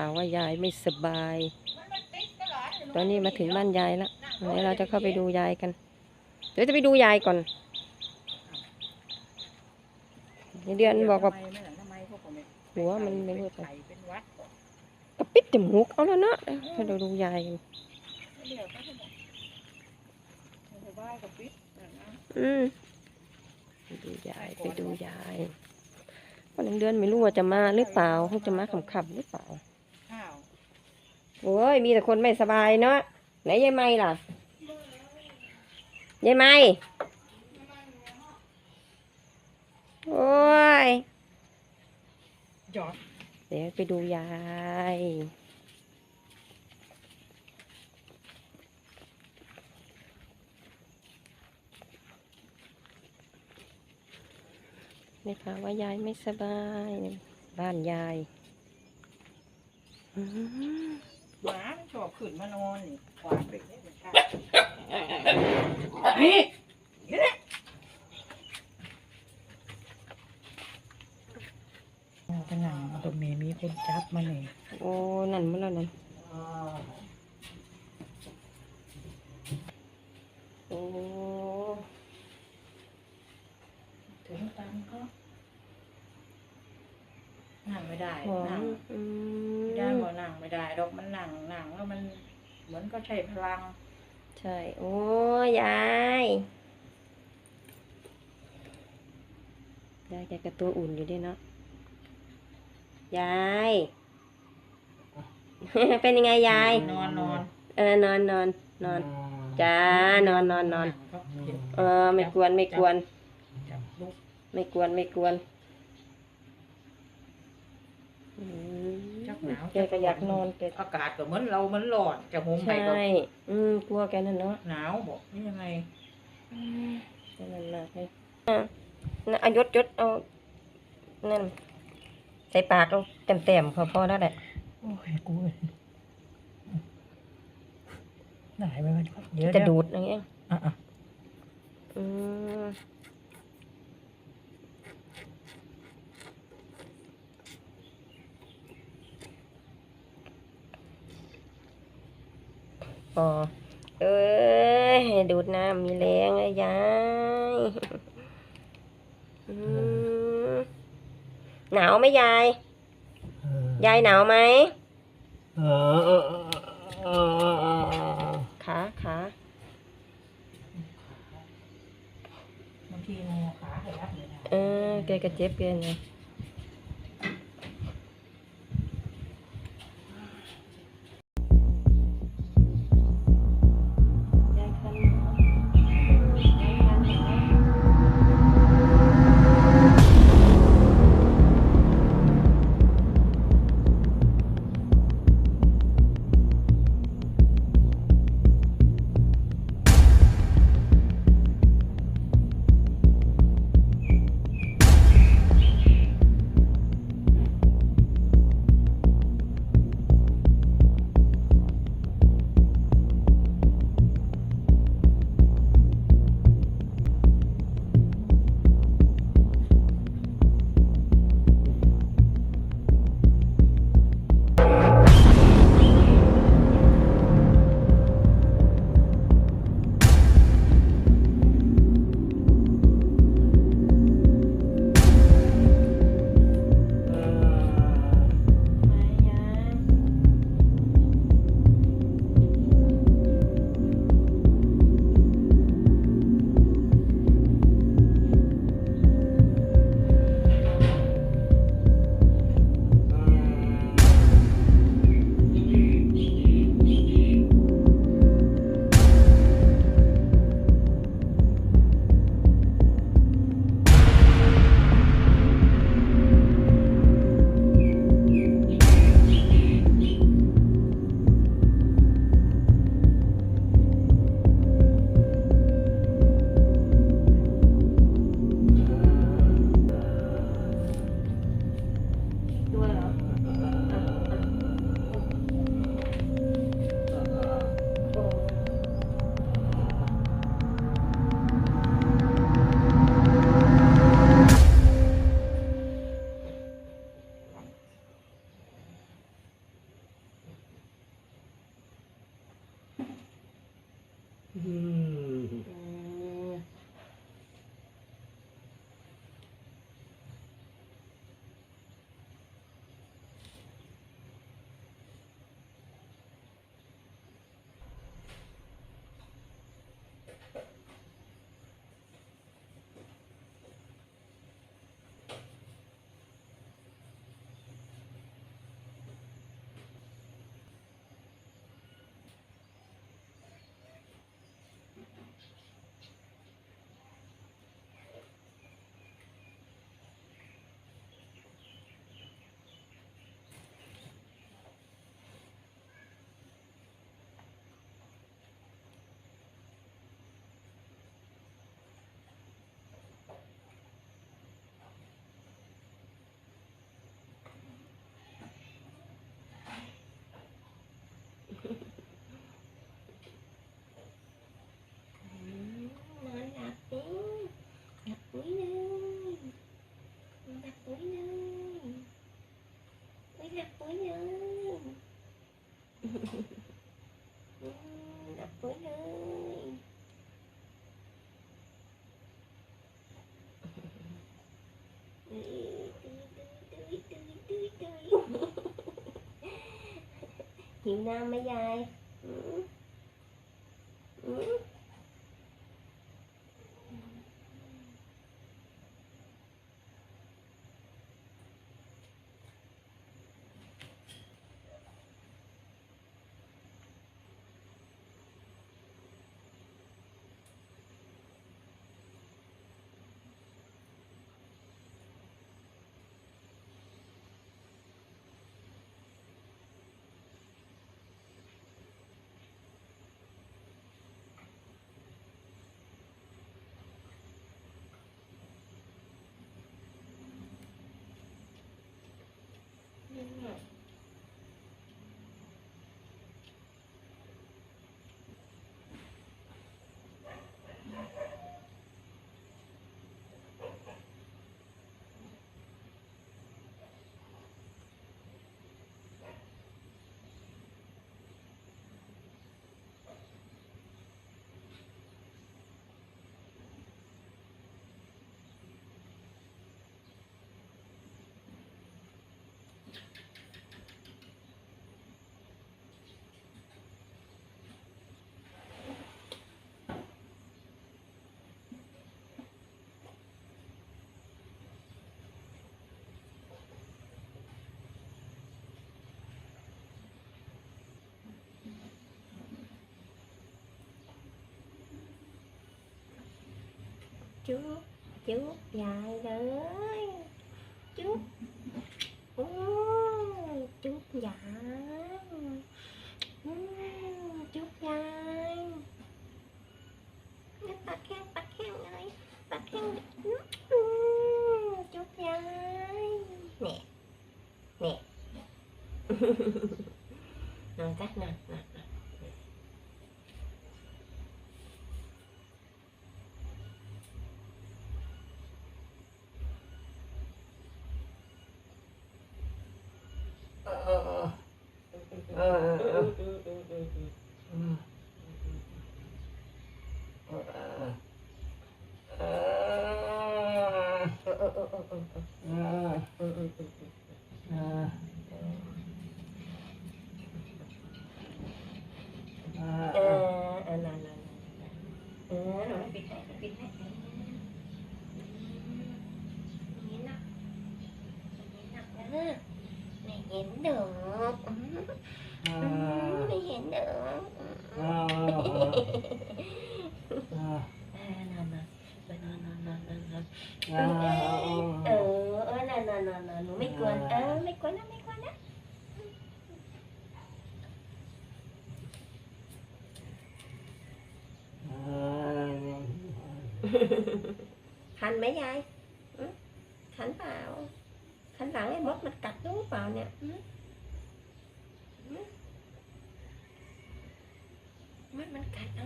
ข่าวว่ายายไม่สบาย ตอนนี้มาถึงบ้านยายแล้วเดี๋ยวเราจะเข้าไปดูยายกัน เดี๋ยวจะไปดูยายก่อนเดือนบอกว่าหัวมันไม่รู้จะเป็นวัดกระปิดจมูกเอาแล้วเนาะให้เราดูยายกันเดี๋ยวก็จะบอกสบายกับปิดนั่นนะอืมไปดูยายไปดูยายวันหนึ่งเดือนไม่รู้ว่าจะมาหรือเปล่าคงจะมาขำๆหรือเปล่าข้าว โอ้ยมีแต่คนไม่สบายเนาะไหนยายไม่ล่ะยายไม่โอ้ยหยอดเดี๋ยวไปดูยายนี่ค่ะว่ายายไม่สบาย บ้านยาย อืมหมาชอบขึ้นมานอนนี่ขวานเด็กนี่เป็นข้าวนี่นี่ขนาดตรงนี้มีคนจับมาเนี่ยโอ้นั่นมาแล้วนั่นโอ้ถึงตังก็ นั่งไม่ได้หอนั่มงอืไม่ได้มบอกนั่งไม่ได้ดอกมันนั่งนั่งแล้วมันเหมือนก็ใช้พลัง ใช่ โอ้ยายยายแกกับตัวอุ่นอยู่ด้วยเนาะยาย เป็นยังไงยาย นอนนอนเออนอนนอนนอนจ้านอนนอนนอนเออ ไม่กวนไม่กวน จับลูกไม่กวนไม่กวนอืม จักหนาวแกก็อยากนอนแกอากาศก็เหมือนเรามันร้อนจะห่มไปใช่ก็อืมกลัวแกนั่นเนาะหนาวบอกนี่ยังไงอืมนั่นน่ะให้อะน่ะเอายศยศเอานั่นใส่ปากเราเต็มเต็มๆพอพอแล้วแหละโอ้ยกูไหนไปมันเดี๋ยวจะดูดอย่างเงี้ยอะอะอืม อ เอ้ยดูดน้ำมีแรงเลยยายอืมหนาวไหมยาย ยายหนาวไหมเออเออเออเออขาขาบางทีงูขาขยับเลยนะเออแกก็เจ็บเกินไงย อืม เอออืมนอนหลับดิหลับปุ๋ยเลยหลับปุ๋ยเลยอุ๊ยหลับปุ๋ยเลยอืมหลับปุ๋ยเลยตื้อตื้อตื้อตื้อตื้อตื้อ หน้ำไหมยาย chút chút dài nữa Mày nhìn được. Ừ, เอ ừ, อ mày nhìn được. เอ Ừ. อเออ À, nè, nè. Nè, nè, nè, nè, nè, nè. เอ Ừ, อ ờ, nè, nè, nè, nè. Nó mấy quên. Ờ, mấy quên đó, mấy quên đó. เออ Thành mấy ai? Ừ? Thành thỉnh lặng cái mất mình cạch đúng vào nè. Ừ. Ừ. Mất mình cạch đó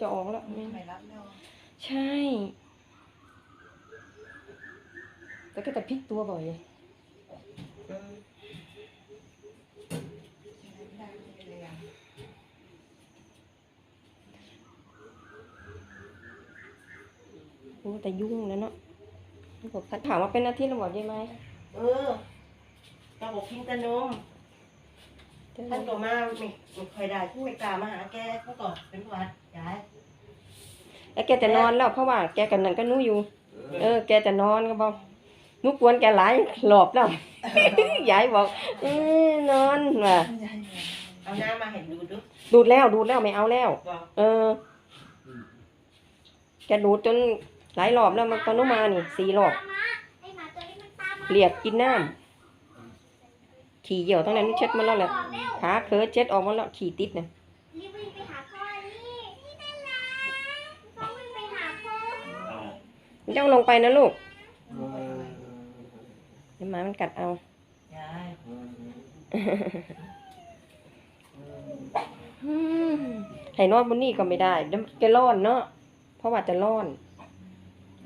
จะออกแล้วไม่รับแล้วใช่ แต่ก็จะพลิกตัวบ่อยไม่ได้ไม่ได้เลยโอ้แต่ยุ่งแล้วเนาะผมถามว่าเป็นหน้าที่ระบบได้ไหมเออเจ้าบอกกินแต่นมท่านก็มาไม่ไม่ค่อยได้ท่านไม่กล้ามาหาแกเมื่อก่อนเป็นหวัดยาย แล้วแกจะนอนแล้วเพราะว่าแกกันนั่นก็นู้อยู่ เออ แกจะนอนก็บอกนุกวนแกหลายหลอบแล้ว ยายบอกเออนอนว่ะเอาน้ำมาให้ดูดูดูดแล้วดูดแล้วไม่เอาแล้วบอกเออ แกดูดจนหลายรอบแล้วมันตอนนู้นมานี่สี่รอบเรียกกินน้ำขี่เหี่ยวตั้งนั้นเช็ดมาแล้วแหละขาเคิร์ดเช็ดออกมาแล้วขี่ติดเนี่ย รีบวิ่งไปหาพ่อนี่นี่นั่นแหละพ่อวิ่งไปหาพ่อ ไม่ต้องลงไปนะลูกเดี๋ยวหมามันกัดเอายายอืมให้นอนบนนี่ก็ไม่ได้เดี๋ยวแกร้อนเนาะเพราะว่าจะร้อน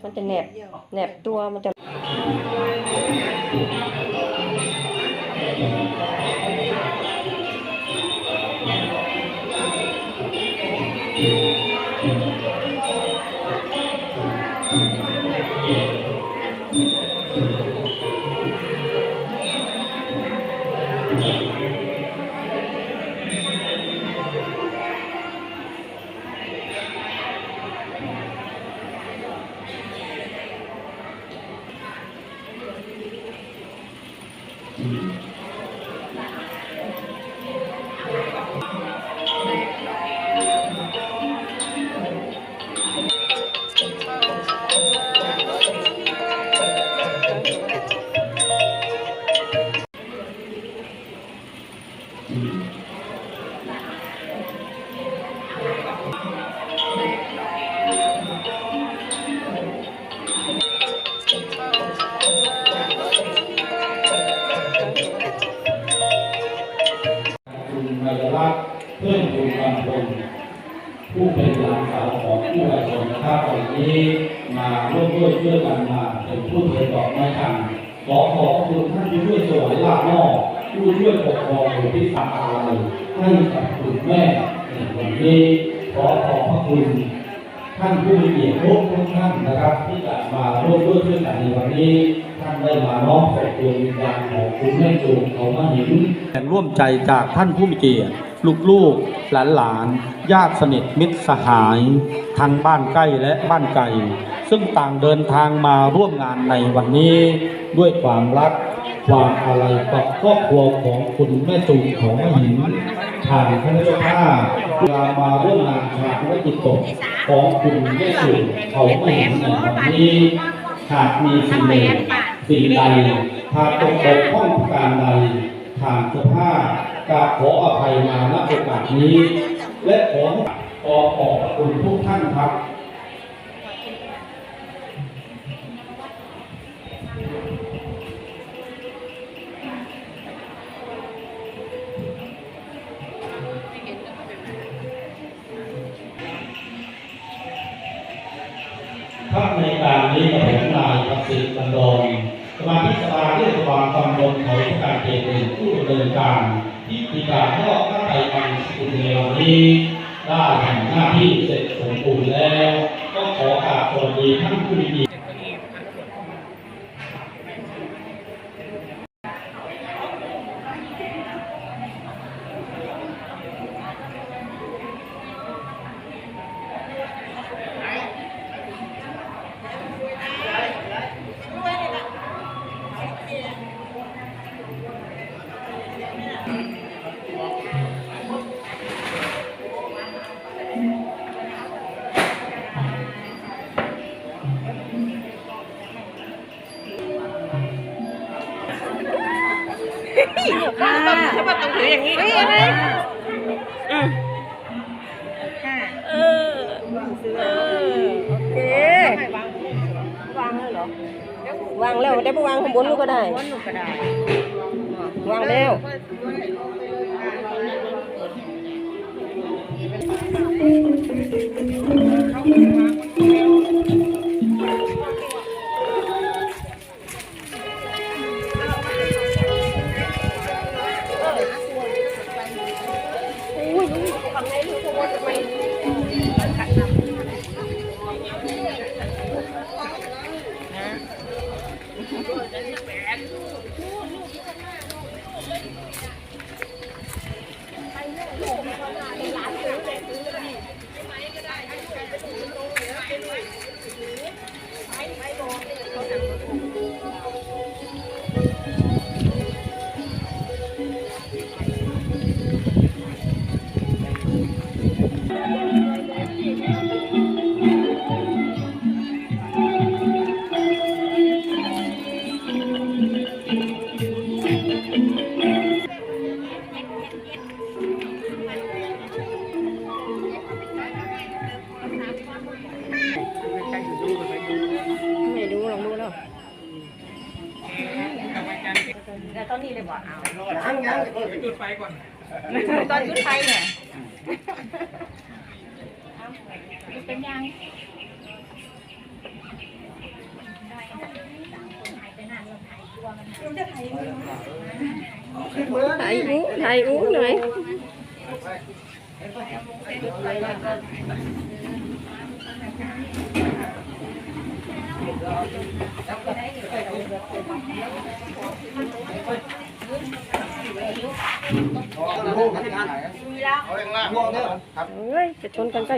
มันจะแหนบแหนบตัวมันจะ ขอบคุณท่านผู้ช่วยสวยลาบนอกผู้ช่วยปกครองหมู่ที่สามอะไรให้กับคุณแม่ในวันนี้ขอขอบพระคุณท่านผู้มีเกียรติทุกท่านนะครับ ที่จะมาร่วมด้วยช่วยกันในวันนี้ท่านได้มาน้อมส่งดวงวิญญาณของคุณแม่จูนเขามาหินแห่งร่วมใจจากท่านผู้มีเกียรติลูกๆหลานหลานๆญาติสนิทมิตรสหาย ทั้งบ้านใกล้และบ้านไกลซึ่งต่างเดินทางมาร่วมงานในวันนี้ด้วยความรัก ความอาลัยต่อครอบครัวของคุณแม่จูนของแม่หินทางคณะเจ้าเวลามาร่วมงานชาปนกิจศพของคุณแม่จูนเขามหินในวันนี้หากมีสิ่งใดสิ่งใดหากตกบกพร่องการใดทางเจ้าภาพกราบขออภัยมาณโอกาสนี้ และขอขอขอบคุณทุกท่านครับ การนี้กับผมนายประสิทธิ์บันดอนสมาชิกสภาเทศบาลตำบลเขาพิการเขตหนึ่งผู้ดำเนินการที่มีการทอดพระไตรปิฎกสกุลในวันนี้ได้ทำหน้าที่เสร็จสมบูรณ์แล้ว ก็ขอกราบสวัสดีท่านผู้มี เกียรติ ค่ะแล้วมันต้องถืออย่างนี้ วางแล้วได้ไปวางข้างบนลูกก็ได้ ม้วนหนูก็ได้วางแล้วเวไม่ แล้วตอนนี้เลยบอกเอายังยังจุดไฟก่อนตอนยุดไฟเนี่ยเป็นยังถ่ายอู้ถ่าย อู้หน่อยลูกที่งานไหนเอาเองล่ะมองเนี่ยครับเฮ้ยจะชนกันใก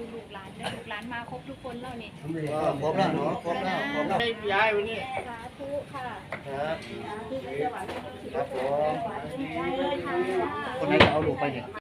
ด้ไฟแช็กปิดไปถามไปแจ็คนะหัวไฟสู่อีสุกคติด้วยยายเด้อปิดเอาเอาเอาปิดไหมเดี๋ยวให้ดูลูกหลานเด้อลูกหลานมาครบทุกคนแล้วนี่ครบแล้วเนาะครบแล้วครบแล้วย้ายวันนี้สาธุค่ะครับครับผมได้เลยค่ะคนไหนจะเอาลูกไปเนี่ย